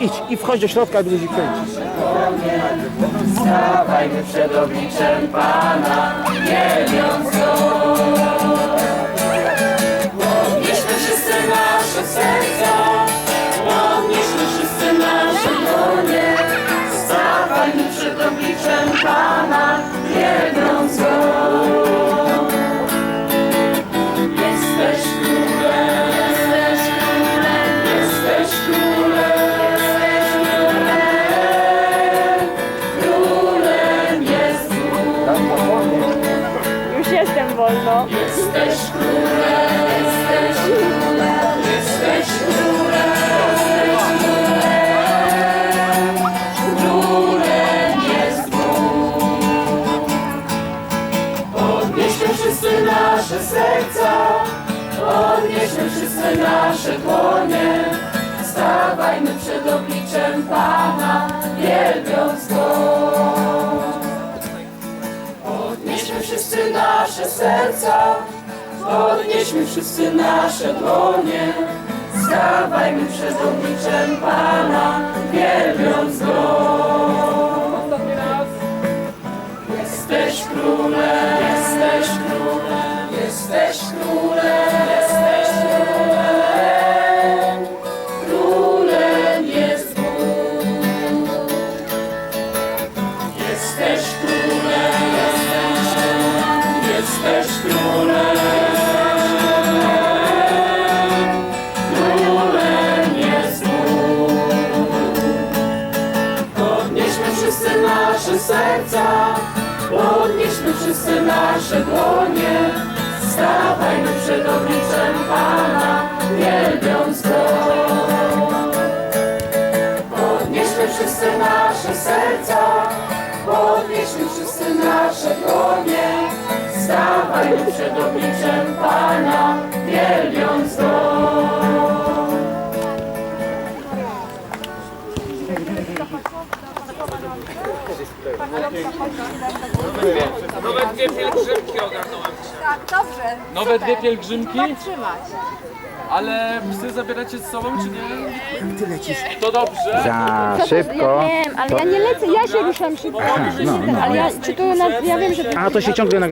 Idź i wchodź do środka i będziesz ich kręcić. Stawajmy przed obliczem Pana, wielbiąc Go. Wolno. Jesteś królem, jesteś królem, jesteś królem, królem. Jest Bóg. Podnieśmy wszyscy nasze serca, podnieśmy wszyscy nasze dłonie. Stawajmy przed obliczem Pana, wielbiąc. Nasze serca, podnieśmy wszyscy nasze dłonie. Stawajmy przed obliczem Pana, wielbiąc Go. Jesteś królem, jesteś królem, jesteś królem, jesteś królem. Królem jest Bóg. Jesteś królem, jesteś królem. Królem jest. Podnieśmy wszyscy nasze serca, podnieśmy wszyscy nasze dłonie. Stawajmy przed Stawajmy przed obliczem Pana, wielbiąc Go. Nowe dwie pielgrzymki ogarnąłem. Tak, dobrze. Nowe dwie pielgrzymki, Trzymać. ale psy zabieracie z sobą, czy nie? Ty lecisz. To dobrze. Za szybko. Ja wiem, ale ja nie lecę, ja się ruszam szybko. no, no. Ale ja, czy to, ja wiem, że A to się ciągle na